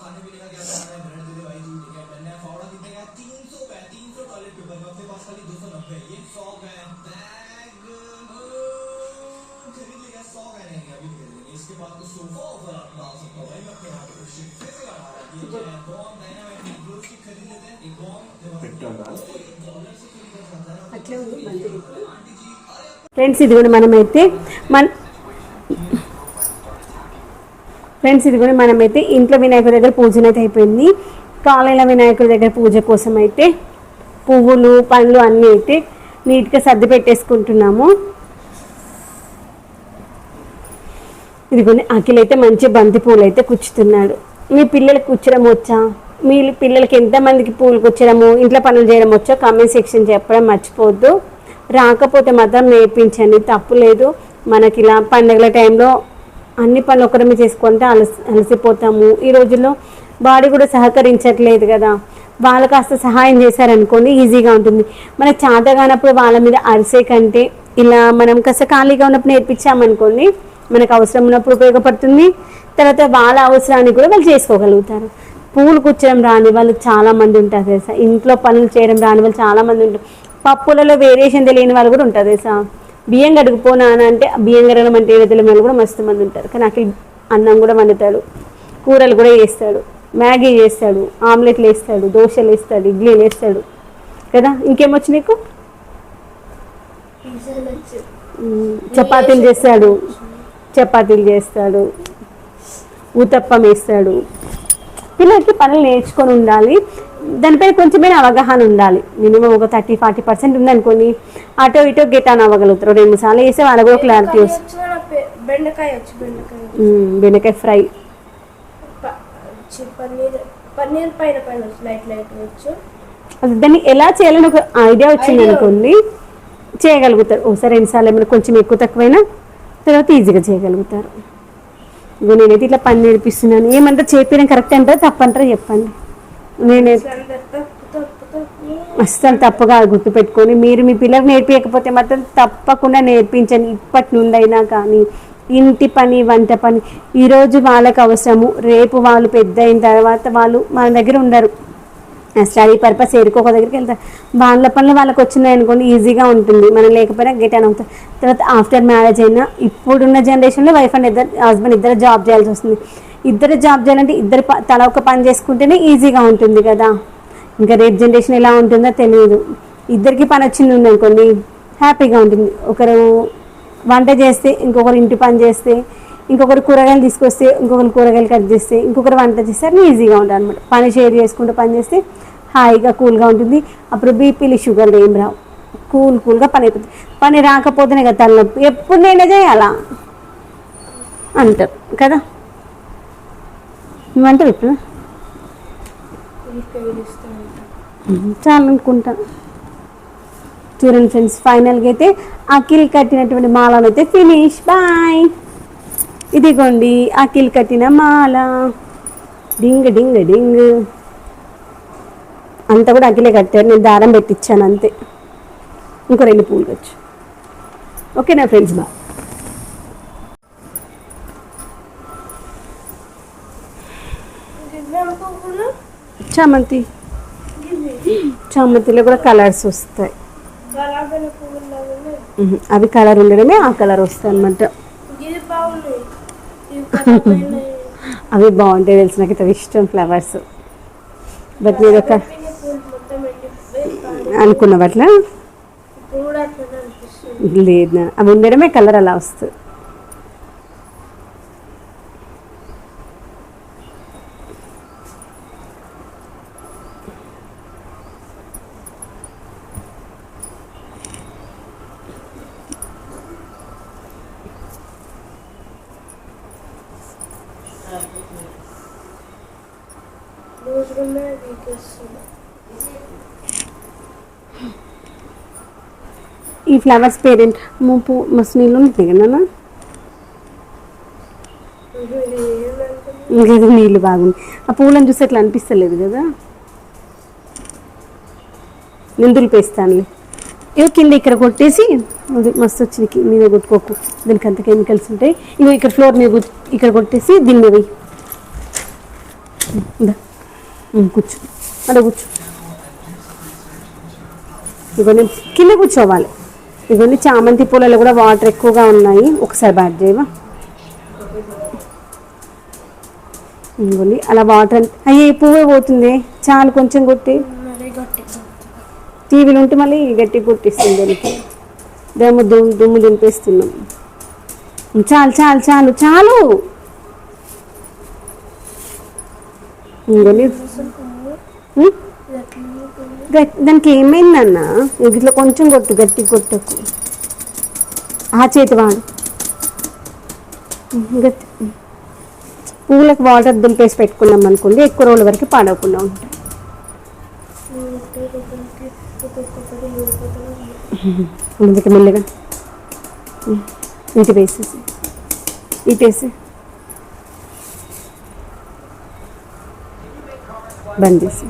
खाने पीने का क्या करना है ब्रेड दे दे भाई तू ठीक है डंडा फावड़ा कितने का तीन सौ का तीन सौ टॉयलेट पेपर का अपने पास खाली दो सौ नब्बे ये सौ का है बैग खरीद लेगा सौ का रहेंगे अभी खरीद लेंगे इसके बाद तो सोफा ऑफर आप डाल सकता हूँ भाई मैं अपने यहाँ पे कुछ शिफ्ट फिर से लगा रहा है ये जो है बॉम डायनामाइट ग्लो स्टिक खरीद लेते हैं एक बॉम डॉलर से खरीदा जाता है అట్లే ఉంది మంచిగా ఫ్రెండ్స్ ఇది కూడా మనమైతే మన ఫ్రెండ్స్ ఇది కూడా మనమైతే ఇంట్లో వినాయకుడి దగ్గర పూజన అయితే అయిపోయింది. కాలేల వినాయకుడి దగ్గర పూజ కోసం అయితే పువ్వులు పండ్లు అన్నీ అయితే నీట్గా సర్ది పెట్టేసుకుంటున్నాము. ఇదిగోండి అఖిల్ అయితే మంచి బంతి పూలు అయితే కుచ్చుతున్నాడు. మీ పిల్లలకు కూర్చడం వచ్చా? మీ పిల్లలకి ఎంతమందికి పూలు కుచ్చడము? ఇంట్లో పనులు చేయడం వచ్చా? కామెంట్ సెక్షన్ చెప్పడం మర్చిపోవద్దు. రాకపోతే మాత్రం నేర్పించండి తప్పు లేదు. మనకి ఇలా పండుగల టైంలో అన్ని పనులు ఒకరమే చేసుకుంటే అలసి అలసిపోతాము. ఈ రోజుల్లో బాడీ కూడా సహకరించట్లేదు కదా. వాళ్ళు కాస్త సహాయం చేశారనుకోండి ఈజీగా ఉంటుంది. మనకు చేత కానప్పుడు వాళ్ళ మీద అరిసే కంటే ఇలా మనం కాస్త ఖాళీగా ఉన్నప్పుడు నేర్పించామనుకోండి మనకు అవసరం ఉన్నప్పుడు ఉపయోగపడుతుంది. తర్వాత వాళ్ళ అవసరానికి కూడా వాళ్ళు చేసుకోగలుగుతారు. పూలు కూర్చడం రాని వాళ్ళు చాలామంది ఉంటారు తెలుసా? ఇంట్లో పనులు చేయడం రాని వాళ్ళు చాలామంది ఉంటారు. పప్పులలో వేరియేషన్ తెలియని వాళ్ళు కూడా ఉంటారు తెలుసా? బియ్యం కడుగుపోనా అని అంటే బియ్యం కడగడం అంటే ఏదో తెలియని వాళ్ళు కూడా మస్తు మంది ఉంటారు. కానీ అక్కడ అన్నం కూడా వండుతాడు. కూరలు కూడా వేస్తాడు మ్యాగీ చేస్తాడు. ఆమ్లెట్లు వేస్తాడు. దోశలు వేస్తాడు. ఇడ్లీలు వేస్తాడు. కదా? ఇంకేమొచ్చు నీకు? మ్మ్. చపాతీలు చేస్తాడు. చపాతీలు చేస్తాడు. ఊతప్పం వేస్తాడు. పిల్లలకి పనులు నేర్చుకొని ఉండాలి. దానిపైన కొంచెమైనా అవగాహన ఉండాలి. మినిమం ఒక థర్టీ ఫార్టీ పర్సెంట్ ఉందనుకోండి అటో ఇటో గెట్ అని అవ్వగలుగుతారు. రెండు సార్లు వేస్తే వాళ్ళకు కూడా క్లారిటీ వస్తుంది. బెండకాయ బెండకాయ ఫ్రై. ప- చి- పన్నీర్ పన్నీర్ పైన పైన వచ్చు లైట్ లైట్ వచ్చు. అది దాన్ని ఎలా చేయాలని ఒక ఐడియా వచ్చింది అనుకోండి చేయగలుగుతారు. ఒకసారి రెండుసార్లు ఏమైనా కొంచెం ఎక్కువ తక్కువైనా తర్వాత ఈజీగా చేయగలుగుతారు. ఇగో నేనైతే ఇట్లా పని నేర్పిస్తున్నాను ఏమంటారు చెప్పిన కరెక్ట్ అంటారా? తప్పంటారా? చెప్పండి. తప్పు అస్సలు తప్పుగా గుర్తుపెట్టుకొని మీరు మీ పిల్లలకు నేర్పించకపోతే మాత్రం తప్పకుండా నేర్పించండి. ఇప్పటి నుండి అయినా కానీ ఇంటి పని వంట పని ఈరోజు వాళ్ళకి అవసరము రేపు వాళ్ళు పెద్ద అయిన తర్వాత వాళ్ళు మన దగ్గర ఉండరు. స్టడీ పర్పస్ ఏరుకో ఒక దగ్గరికి వెళ్తారు. వాళ్ళ పనులు వాళ్ళకి వచ్చినాయి అనుకోండి ఈజీగా ఉంటుంది. మనం లేకపోయినా గెట్ అని అవుతాం. తర్వాత ఆఫ్టర్ మ్యారేజ్ అయినా ఇప్పుడున్న జనరేషన్లో వైఫ్ అండ్ ఇద్దరు హస్బెండ్ ఇద్దరు జాబ్ చేయాల్సి వస్తుంది. ఇద్దరు జాబ్ చేయాలంటే ఇద్దరు తల ఒక పని చేసుకుంటేనే ఈజీగా ఉంటుంది కదా. ఇంకా రేపు జనరేషన్ ఎలా ఉంటుందో తెలియదు. ఇద్దరికి పని వచ్చింది ఉందనుకోండి హ్యాపీగా ఉంటుంది. ఒకరు వంట చేస్తే ఇంకొకరు ఇంటి పని చేస్తే ఇంకొకరు కూరగాయలు తీసుకొస్తే ఇంకొకరు కూరగాయలు కట్ చేస్తే ఇంకొకరు వంట చేస్తే అన్నీ ఈజీగా ఉంటుంది అనమాట పని షేర్ చేసుకుంటూ పని చేస్తే హాయిగా కూల్గా ఉంటుంది. అప్పుడు బీపీలు షుగర్లు ఏం రావు. కూల్ కూల్గా పని అయిపోతుంది. పని రాకపోతేనే కదా తలనొప్పి. ఎప్పుడు నేనే చేయాలా? అంటారు కదా. నువ్వంటే ఇప్పుడు చాలు అనుకుంటాను చూడండి ఫ్రెండ్స్ ఫైనల్గా అయితే అఖిల్ కట్టినటువంటి మాలను అయితే ఫినిష్ బాయ్ ఇదిగోండి అఖిల్ కట్టిన మాల. డింగ్ డింగ్ డింగ్. అంతా కూడా అఖిలే కట్టారు నేను దారం పెట్టించాను అంతే. ఇంకో రెండు పూలు వచ్చు. ఓకేనా ఫ్రెండ్స్ బాయ్ గివ్వేం పువ్వులు చామంతి. చామంతిలో కూడా కలర్స్ వస్తాయి. అవి కలర్ ఉండడమే ఆ కలర్ వస్తాయి అనమాట. అవి బాగుంటాయి తెలిసి నాకు ఇట్లా ఇష్టం ఫ్లవర్స్. బట్ నేను ఒక. అనుకున్న అట్లా అనిపిస్తుంది. లేదు అవి ఉండడమే కలర్ అలా వస్తుంది. లూజ్గా ఈ ఫ్లవర్స్ పేరెంట్ మూపు మస్తు నీళ్ళు ఉంటుంది కదా నాన్న? ఇంకా ఇది నీళ్ళు బాగుంది. ఆ పూలను చూస్తే అట్లా అనిపిస్తలేదు కదా? నేను దులిపేస్తానులే ఇవి కింద ఇక్కడ కొట్టేసి అది మస్తు వచ్చింది మీద కొట్టుకోకు. దీనికి అంత కెమికల్స్ ఉంటాయి. ఇవి ఇక్కడ ఫ్లోర్ మీద ఇక్కడ కొట్టేసి దీని మీద వెయ్యి ఇందా. ఉమ్, కూర్చో. అక్కడ కూర్చో. ఇవన్నీ కింద కూర్చోవాలి. ఇవన్నీ చామంతి పూలలో కూడా వాటర్ ఎక్కువగా ఉన్నాయి. ఒకసారి బ్యాట్ చేయవా? అలా వాటర్ అయ్యే పువ్వే పోతుంది. చాలు కొంచెం కొట్టి. టీవీలు ఉంటే మళ్ళీ గట్టి కొట్టిస్తుంది దానికి. దుమ్ము దుమ్ము దుమ్ము దింపేస్తున్నాం. చాలు చాలు చాలు చాలు. ఇంకోండి దానికి ఏమైందన్న ఇట్లా కొంచెం కొట్టు గట్టి కొట్టకు ఆ చేతి వాడు. గట్టి. పువ్వులకు వాటర్ దింపేసి పెట్టుకున్నాం అనుకోండి ఎక్కువ రోజుల వరకు పాడవకుండా ఉంటాయి. ఒక్కొక్కటి అందుకే మెల్లగా. ఇటు వేసేసి. ఇటు వేసి బంద్ చేసి